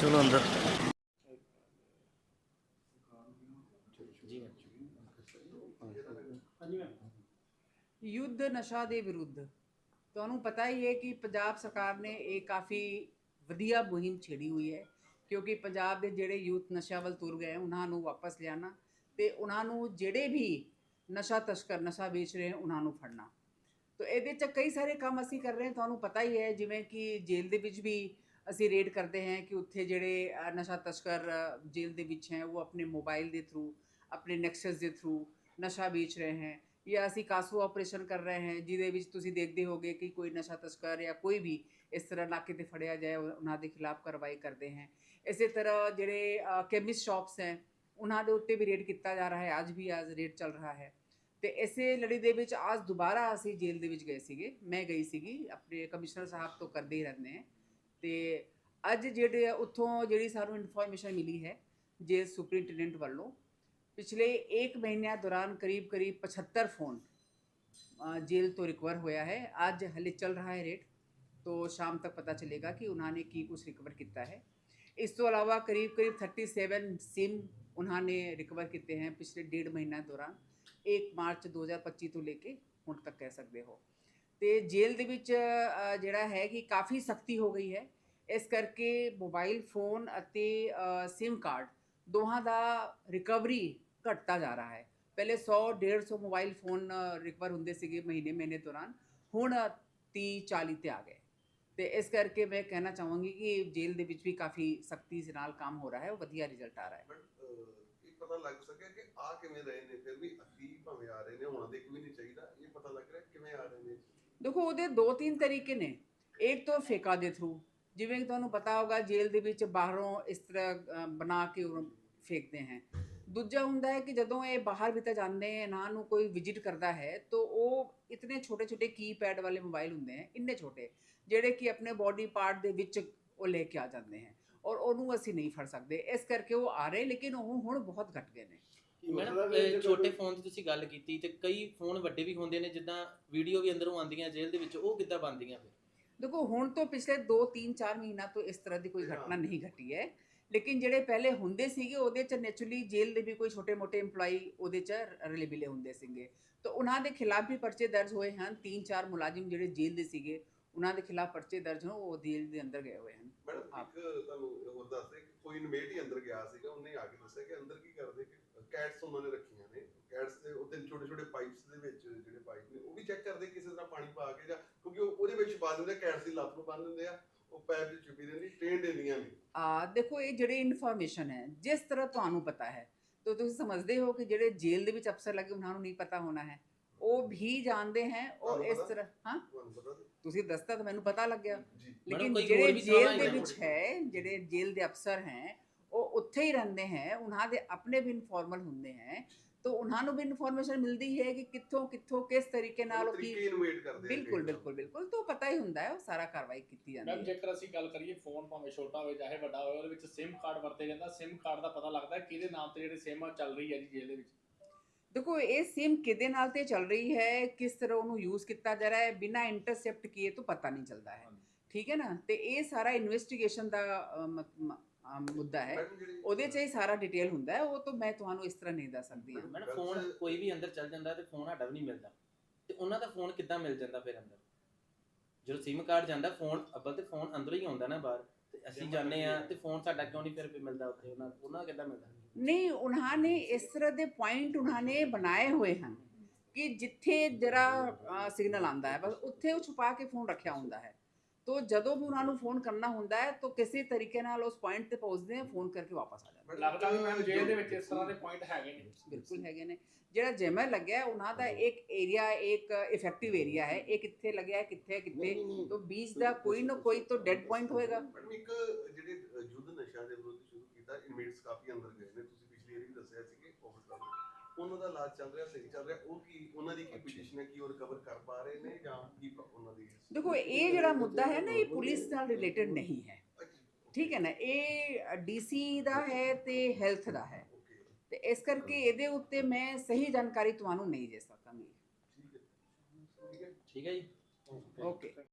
ਚਲੋ ਅੰਦਰ। ਯੁੱਧ ਨਸ਼ਾ ਦੇ ਵਿਰੁੱਧ। ਤੁਹਾਨੂੰ ਪਤਾ ਹੀ ਹੈ ਕਿ ਪੰਜਾਬ ਸਰਕਾਰ ਨੇ ਇਹ ਕਾਫੀ ਵਧੀਆ ਮੁਹਿੰਮ ਛੇੜੀ ਹੋਈ ਹੈ। ਕਿਉਂਕਿ ਪੰਜਾਬ ਦੇ ਜਿਹੜੇ ਯੂਥ ਨਸ਼ਾ ਵੱਲ ਤੁਰ ਗਏ, ਉਹਨਾਂ ਨੂੰ ਵਾਪਸ ਲਿਆਣਾ ਤੇ ਉਹਨਾਂ ਨੂੰ ਜਿਹੜੇ ਵੀ ਨਸ਼ਾ ਤਸਕਰ, ਨਸ਼ਾ ਵੇਚ ਰਹੇ ਹਨ ਉਹਨਾਂ ਨੂੰ ਫੜਨਾ। ਤੋ ਇਹਦੇ ਚ ਕਈ ਸਾਰੇ ਕੰਮ ਅਸੀਂ ਕਰ ਰਹੇ ਹਾਂ, ਤੁਹਾਨੂੰ ਪਤਾ ਹੀ ਹੈ, ਜਿਵੇਂ ਕਿ ਜੇਲ੍ਹ ਦੇ ਵਿੱਚ ਵੀ ਅਸੀਂ ਰੇਡ ਕਰਦੇ ਹਾਂ ਕਿ ਉੱਥੇ ਜਿਹੜੇ ਨਸ਼ਾ ਤਸਕਰ ਜੇਲ੍ਹ ਦੇ ਵਿੱਚ ਹੈ, ਉਹ ਆਪਣੇ ਮੋਬਾਈਲ ਦੇ ਥਰੂ ਆਪਣੇ ਨੈਕਸਸ ਦੇ ਥਰੂ ਨਸ਼ਾ ਵੇਚ ਰਹੇ ਹੈ। ਜਾਂ ਅਸੀਂ ਕਾਸੂ ਆਪਰੇਸ਼ਨ ਕਰ ਰਹੇ ਹਾਂ, ਜਿਹਦੇ ਵਿੱਚ ਤੁਸੀਂ ਦੇਖਦੇ ਹੋਗੇ ਕਿ ਕੋਈ ਨਸ਼ਾ ਤਸਕਰ ਜਾਂ ਕੋਈ ਵੀ ਇਸ ਤਰ੍ਹਾਂ ਨਾਕੇ ਤੇ ਫੜਿਆ ਜਾਏ ਉਹਨਾਂ ਦੇ ਖਿਲਾਫ ਕਾਰਵਾਈ ਕਰਦੇ ਹਾਂ। ਇਸੇ ਤਰ੍ਹਾਂ ਜਿਹੜੇ ਕੈਮਿਸਟ ਸ਼ਾਪਸ ਹੈ, ਉਹਨਾਂ ਦੇ ਉੱਤੇ ਵੀ ਰੇਡ ਕੀਤਾ ਜਾ ਰਿਹਾ ਹੈ, ਅੱਜ ਵੀ ਅੱਜ ਰੇਡ ਚੱਲ ਰਿਹਾ ਹੈ। ਤੇ ਇਸੇ ਲੜੀ ਦੇ ਵਿੱਚ ਅੱਜ ਦੁਬਾਰਾ ਅਸੀਂ ਜੇਲ੍ਹ ਦੇ ਵਿੱਚ ਗਏ ਸੀਗੇ, ਮੈਂ ਗਈ ਸੀਗੀ, ਆਪਣੇ ਕਮਿਸ਼ਨਰ ਸਾਹਿਬ ਤੋਂ ਕਰਦੇ ਹੀ ਰਹਿੰਦੇ ਹਾਂ। ਤੇ ਅੱਜ ਜਿਹੜੇ ਉੱਥੋਂ ਜਿਹੜੀ ਸਾਨੂੰ ਇਨਫੋਰਮੇਸ਼ਨ ਮਿਲੀ ਹੈ, ਜੇਲ੍ਹ ਸੁਪਰਿੰਟੈਂਡੈਂਟ ਵੱਲੋਂ ਪਿਛਲੇ 1 ਮਹੀਨਿਆਂ ਦੌਰਾਨ ਕਰੀਬ ਕਰੀਬ 75 ਫੋਨ ਅ, ਜੇਲ੍ਹ ਤੋਂ ਰਿਕਵਰ ਹੋਇਆ ਹੈ ਅੱਜ ਹਲੇ ਚੱਲ ਰਹਾ ਹੈ ਰੇਟ तो शाम तक पता चलेगा कि उन्होंने की कुछ रिकवर किया है इस तो अलावा करीब करीब 37 सिम उन्होंने रिकवर किए हैं पिछले डेढ़ महीना दौरान एक ਮਾਰਚ 2025 ਤੋਂ ਲੈ ਕੇ ਹੁਣ ਤੱਕ ਕਹਿ ਸਕਦੇ ਹੋ ਤੇ ਜੇਲ੍ਹ ਦੇ ਵਿੱਚ ਅ, ਜਿਹੜਾ ਹੈ ਕਿ ਕਾਫੀ ਸਖਤੀ ਹੋ ਗਈ ਹੈ ਇਸ ਕਰਕੇ ਮੋਬਾਈਲ ਫੋਨ ਅਤੇ ਸਿਮ ਕਾਰਡ ਦੋਹਾਂ ਦਾ ਰਿਕਵਰੀ ਘਟਦਾ ਜਾ ਰਿਹਾ ਹੈ। ਪਹਿਲੇ 100 150 ਮੋਬਾਈਲ ਫੋਨ ਰਿਕਵਰ ਹੁੰਦੇ ਸੀਗੇ ਮਹੀਨੇ ਮਹੀਨੇ ਦੌਰਾਨ। ਹੁਣ 30 40 ਤੇ ਆ ਗਏ। ਤੇ ਇਸ ਕਰਕੇ ਮੈਂ ਕਹਿਣਾ ਚਾਹਾਂਗੀ ਕਿ ਜੇਲ੍ਹ ਦੇ ਵਿੱਚ ਵੀ ਕਾਫੀ ਸਖਤੀ ਦੇ ਨਾਲ ਕੰਮ ਹੋ ਰਿਹਾ ਹੈ ਉਹ ਵਧੀਆ ਰਿਜ਼ਲਟ ਆ ਰਿਹਾ ਹੈ। ਇਹ ਪਤਾ ਲੱਗ ਸਕਿਆ ਕਿ ਆ ਕਿਵੇਂ ਰਹੇ ਨੇ ਫਿਰ ਵੀ ਅੱਧੀ ਭਾਵੇਂ ਆ ਰਹੇ ਨੇ ਹੁਣ ਦੇਖ ਵੀ ਨਹੀਂ ਚਾਹੀਦਾ ਇਹ ਪਤਾ ਲੱਗ ਰਿਹਾ ਕਿਵੇਂ ਆ ਰਹੇ ਨੇ। ਦੇਖੋ ਉਹਦੇ ਦੋ ਤਿੰਨ ਤਰੀਕੇ ਨੇ। ਇੱਕ ਤਾਂ ਫੇਕਾ ਦੇ ਥਰੂ ਜਿਵੇਂ ਕਿ ਤੁਹਾਨੂੰ ਪਤਾ ਹੋਗਾ ਜੇਲ੍ਹ ਦੇ ਵਿੱਚ ਬਾਹਰੋਂ ਇਸ ਤਰ੍ਹਾਂ ਬਣਾ ਕੇ ਉਹ ਫੇਕਦੇ ਹਨ ਦੂਜਾ ਹੁੰਦਾ ਹੈ ਕਿ ਜਦੋਂ ਇਹ ਬਾਹਰ ਵੀ ਤਾਂ ਜਾਂਦੇ ਹਨ ਇਹਨਾਂ ਨੂੰ ਕੋਈ ਵਿਜ਼ਿਟ ਕਰਦਾ ਹੈ ਤਾਂ ਉਹ ਇਤਨੇ ਛੋਟੇ ਛੋਟੇ ਕੀਪੈਡ ਵਾਲੇ ਮੋਬਾਈਲ ਹੁੰਦੇ ਹਨ ਇੰਨੇ ਛੋਟੇ ਜਿਹੜੇ ਕਿ ਆਪਣੇ ਬਾਡੀ ਪਾਰਟ ਦੇ ਵਿੱਚ ਉਹ ਲੈ ਕੇ ਆ ਜਾਂਦੇ ਹਨ ਔਰ ਉਹਨੂੰ ਅਸੀਂ ਨਹੀਂ ਫੜ ਸਕਦੇ। ਇਸ ਕਰਕੇ ਉਹ ਆ ਰਹੇ ਲੇਕਿਨ ਉਹ ਹੁਣ ਬਹੁਤ ਘਟ ਗਏ ਨੇ। ਮੈਡਮ ਇਹ ਛੋਟੇ ਫੋਨ ਦੀ ਤੁਸੀਂ ਗੱਲ ਕੀਤੀ ਤੇ ਕਈ ਫੋਨ ਵੱਡੇ ਵੀ ਹੁੰਦੇ ਨੇ ਜਿੱਦਾਂ ਵੀਡੀਓ ਵੀ ਅੰਦਰੋਂ ਆਉਂਦੀਆਂ ਜੇਲ੍ਹ ਦੇ ਵਿੱਚ ਉਹ ਕਿੱਦਾਂ ਬਣਦੀਆਂ ਫਿਰ? ਦੇਖੋ ਹੁਣ ਤੋਂ ਪਿਛਲੇ 2 3 4 ਮਹੀਨਾ ਤੋਂ ਇਸ ਤਰ੍ਹਾਂ ਦੀ ਕੋਈ ਘਟਨਾ ਨਹੀਂ ਘਟੀ ਹੈ। ਲੇਕਿਨ ਜਿਹੜੇ ਪਹਿਲੇ ਹੁੰਦੇ ਸੀਗੇ ਉਹਦੇ ਚ ਨੇਚਰਲੀ ਜੇਲ੍ਹ ਦੇ ਵੀ ਕੋਈ ਛੋਟੇ-ਮੋਟੇ EMPLOYE ਉਹਦੇ ਚ ਰਲੇ ਮਿਲੇ ਹੁੰਦੇ ਸੀਗੇ। ਤਾਂ ਉਹਨਾਂ ਦੇ ਖਿਲਾਫ ਵੀ ਪਰਚੇ ਦਰਜ ਹੋਏ ਹਨ। 3-4 ਮੁਲਾਜ਼ਮ ਜਿਹੜੇ ਜੇਲ੍ਹ ਦੇ ਸੀਗੇ ਉਹਨਾਂ ਦੇ ਖਿਲਾਫ ਪਰਚੇ ਦਰਜ ਹੋ ਉਹ ਜੇਲ੍ਹ ਦੇ ਅੰਦਰ ਗਏ ਹੋਏ ਹਨ। ਮੈਡਮ ਇੱਕ ਤੁਹਾਨੂੰ ਹੋਰ ਦੱਸਦੇ ਕੋਈ ਇਨਵੇਟ ਹੀ ਅੰਦਰ ਗਿਆ ਸੀਗਾ ਉਹਨੇ ਆ ਕੇ ਦੱਸਿਆ ਕਿ ਅੰਦਰ ਕੀ ਕਰਦੇ ਕਿ ਕੈਟਸ ਉਹਨਾਂ ਨੇ ਰੱਖੀਆਂ ਨੇ। ਕੈਟਸ ਦੇ ਉੱਤੇ ਛੋਟੇ ਛੋਟੇ ਪਾਈਪਸ ਦੇ ਵਿੱਚ ਜਿਹੜੇ ਪਾਈਪ ਨੇ ਉਹ ਵੀ ਚੈੱਕ ਕਰਦੇ ਕਿਸੇ ਤਰ੍ਹਾਂ ਪਾਣੀ ਪਾ ਕੇ ਜਾਂ ਕਿਉਂਕਿ ਉਹ ਉਹਦੇ ਵਿੱਚ ਪਾ ਦਿੰਦੇ ਕੈਟਸ ਦੀ ਲੱਤ ਨੂੰ ਬੰਨ ਦਿੰਦੇ ਆ ਉਹ ਪੈਪ ਵਿੱਚ ਚੁਪੀ ਰਹਿੰਦੀ ਟ੍ਰੇਨਡ ਏਰੀਆ ਨੇ। ਆ ਦੇਖੋ ਇਹ ਜਿਹੜੀ ਇਨਫੋਰਮੇਸ਼ਨ ਹੈ ਜਿਸ ਤਰ੍ਹਾਂ ਤੁਹਾਨੂੰ ਪਤਾ ਹੈ ਤਾਂ ਤੁਸੀਂ ਸਮਝਦੇ ਹੋ ਕਿ ਜਿਹੜੇ ਜੇਲ੍ਹ ਦੇ ਵਿੱਚ ਅਫਸਰ ਲੱਗੇ ਉਹਨਾਂ ਨੂੰ ਨਹੀਂ ਪਤਾ ਹੋਣਾ ਹੈ। ਉਹ ਵੀ ਜਾਣਦੇ ਹੈ ਉਹ ਇਸ? ਤਰ੍ਹਾਂ ਹਾਂ? ਤੁਹਾਨੂੰ ਪਤਾ ਤੇ? ਤੁਸੀਂ ਦੱਸਤਾ ਤਾਂ ਮੈਨੂੰ ਪਤਾ ਲੱਗ ਗਿਆ ਜੀ। ਲੇਕਿਨ ਜਿਹੜੇ ਜੇਲ੍ਹ ਦੇ ਵਿੱਚ ਹੈ ਜਿਹੜੇ ਜੇਲ੍ਹ ਦੇ ਅਫਸਰ ਹੈ ਉਹ ਉੱਥੇ ਹੀ ਰਹਿੰਦੇ ਹੈ ਉਹਨਾਂ ਦੇ ਆਪਣੇ ਵੀ ਇਨਫਾਰਮਲ ਹੁੰਦੇ ਹੈ ਤਾਂ ਉਹਨਾਂ ਨੂੰ ਵੀ ਇਨਫੋਰਮੇਸ਼ਨ ਮਿਲਦੀ ਹੈ ਕਿ ਕਿੱਥੋਂ ਕਿੱਥੋਂ ਕਿਸ ਤਰੀਕੇ ਨਾਲ ਉਹ ਕੀ ਬਿਲਕੁਲ। ਬਿਲਕੁਲ ਬਿਲਕੁਲ ਤਾਂ ਪਤਾ ਹੀ ਹੁੰਦਾ ਹੈ ਉਹ ਸਾਰਾ ਕਾਰਵਾਈ ਕੀਤੀ ਜਾਂਦੀ ਮੈਮ ਹੈ। ਜੇਕਰ ਅਸੀਂ ਗੱਲ ਕਰੀਏ ਫੋਨ ਭਾਵੇਂ ਛੋਟਾ ਹੋਵੇ ਚਾਹੇ ਵੱਡਾ ਹੋਵੇ ਉਹਦੇ ਵਿੱਚ SIM ਕਾਰਡ ਵਰਤੇ ਜਾਂਦਾ SIM ਕਾਰਡ ਦਾ ਪਤਾ ਲੱਗਦਾ ਹੈ ਕਿਹਦੇ ਨਾਮ ਤੇ ਜਿਹੜੇ SIM ਚੱਲ ਰਹੀ ਹੈ ਜੀ ਜੇਲ੍ਹ ਦੇ ਵਿੱਚ। ਦੇਖੋ ਇਹ ਸਿਮ ਕਿਹਦੇ ਨਾਲ ਤੇ ਚੱਲ ਰਹੀ ਹੈ ਕਿਸ ਤਰ੍ਹਾਂ ਉਹਨੂੰ ਯੂਜ਼ ਕੀਤਾ ਜਾ ਰਿਹਾ ਹੈ ਬਿਨਾ ਇੰਟਰਸੈਪਟ ਕੀਏ ਤਾਂ ਪਤਾ ਨਹੀਂ ਚੱਲਦਾ ਹੈ। ਠੀਕ ਹੈ ਨਾ? ਤੇ ਇਹ ਸਾਰਾ ਇਨਵੈਸਟੀਗੇਸ਼ਨ ਦਾ ਅ, ਮ- ਮ- ਅ, ਮੁੱਦਾ ਹੈ। ਜਿਹੜੀ- ਉਹਦੇ 'ਚ ਹੀ ਸਾਰਾ ਡਿਟੇਲ ਹੁੰਦਾ ਹੈ। ਉਹ ਤਾਂ ਮੈਂ ਤੁਹਾਨੂੰ ਇਸ ਤਰ੍ਹਾਂ ਨਹੀਂ ਦੱਸ ਸਕਦੀ ਹਾਂ। ਮੈਡਮ ਫੋਨ ਕੋਈ ਵੀ ਅੰਦਰ ਚੱਲ ਜਾਂਦਾ ਤੇ ਫੋਨ ਸਾਡਾ ਵੀ ਨਹੀਂ ਮਿਲਦਾ। ਤੇ ਉਹਨਾਂ ਦਾ ਫੋਨ ਕਿੱਦਾਂ ਮਿਲ ਜਾਂਦਾ ਫਿਰ ਅੰਦਰ? ਜਦੋਂ ਸਿਮ ਕਾਰਡ ਜਾਂਦਾ ਫੋਨ ਅੱਬਲ ਤੇ ਫੋਨ ਅੰਦਰੋਂ ਹੀ ਆਉਂਦਾ ਨਾ ਬਾਹਰ। ਤੇ ਅਸੀਂ ਜਾਂਦੇ ਆ ਤੇ ਫੋਨ ਸਾਡਾ ਕਿਉਂ ਨਹੀਂ ਫਿਰ ਮਿਲਦਾ ਉੱਥੇ? ਉਹਨਾਂ ਉਹਨਾਂ ਦਾ ਕਿੱਦਾਂ ਮਿਲਦਾ? ਨਹੀਂ ਉਹਨਾਂ ਨੇ ਇਸ ਤਰ੍ਹਾਂ ਦੇ ਪੁਆਇੰਟ ਉਹਨਾਂ ਨੇ ਬਣਾਏ ਹੋਏ ਹਨ ਕਿ ਜਿੱਥੇ ਜਰਾ ਸਿਗਨਲ ਆਂਦਾ ਹੈ। ਬਸ ਉੱਥੇ ਉਹ ਛੁਪਾ ਕੇ ਫੋਨ ਰੱਖਿਆ ਹੁੰਦਾ ਹੈ। ਤੋ ਜਦੋਂ ਵੀ ਉਹਨਾਂ ਨੂੰ ਫੋਨ ਕਰਨਾ ਹੁੰਦਾ ਹੈ ਤਾਂ ਕਿਸੇ ਤਰੀਕੇ ਨਾਲ ਉਸ ਪੁਆਇੰਟ ਤੇ ਪਹੁੰਚਦੇ ਆ ਫੋਨ ਕਰਕੇ ਵਾਪਸ ਆ ਜਾਂਦੇ ਮੈਡਮ, ਲੱਗਦਾ ਵੀ ਮੈਮ ਜੇਲ੍ਹ ਦੇ ਵਿੱਚ ਇਸ ਤਰ੍ਹਾਂ ਦੇ ਪੁਆਇੰਟ ਹੈਗੇ ਨੇ। ਬਿਲਕੁਲ ਹੈਗੇ ਨੇ। ਜਿਹੜਾ ਜੈਮਰ ਲੱਗਿਆ ਉਹਨਾਂ ਦਾ ਇੱਕ ਏਰੀਆ ਇੱਕ ਇਫੈਕਟਿਵ ਏਰੀਆ ਹੈ। ਇਹ ਕਿੱਥੇ ਲੱਗਿਆ ਹੈ ਕਿੱਥੇ? ਕਿੱਥੇ ਤੋਂ ਬੀਚ ਦਾ ਕੋਈ ਨਾ ਕੋਈ ਤਾਂ ਡੈਡ ਪੁਆਇੰਟ ਹੋਏਗਾ। ਮੈਡਮ ਇੱਕ ਜਿਹੜੇ ਯੁੱਧ ਨਸ਼ਾ ਦੇ ਵਿਰੁੱਧ ਸ਼ੁਰੂ ਕੀਤਾ ਇਨਵੇਟਸ ਕਾਫੀ ਅੰਦਰ ਗਏ ਨੇ। ਤੁਸੀਂ ਪਿਛਲੀ ਵਾਰੀ ਵੀ ਦੱਸਿਆ ਸੀ ਉਹਨਾਂ ਦਾ ਇਲਾਜ ਚੱਲ ਰਿਹਾ ਸਹੀ ਚੱਲ ਰਿਹਾ ਉਹ ਕੀ ਉਹਨਾਂ ਦੀ ਕੀ ਪੋਜੀਸ਼ਨ ਹੈ ਕੀ ਉਹ ਰਿਕਵਰ ਕਰ ਪਾ ਰਹੇ ਨੇ ਜਾਂ ਕੀ ਉਹਨਾਂ ਦੀ ਦੇਖੋ ਇਹ ਜਿਹੜਾ ਮੁੱਦਾ ਹੈ ਨਾ ਇਹ ਪੁਲਿਸ ਨਾਲ ਰਿਲੇਟਡ ਨਹੀਂ ਹੈ। ਠੀਕ ਹੈ ਨਾ ਇਹ ਡੀਸੀ ਦਾ ਹੈ ਤੇ ਹੈਲਥ ਦਾ ਹੈ। ਤੇ ਇਸ ਕਰਕੇ ਇਹਦੇ ਉੱਤੇ ਮੈਂ ਸਹੀ ਜਾਣਕਾਰੀ ਤੁਹਾਨੂੰ ਨਹੀਂ ਦੇ ਸਕਾਂਗੀ। ਠੀਕ ਹੈ। ਜੀ। ਓਕੇ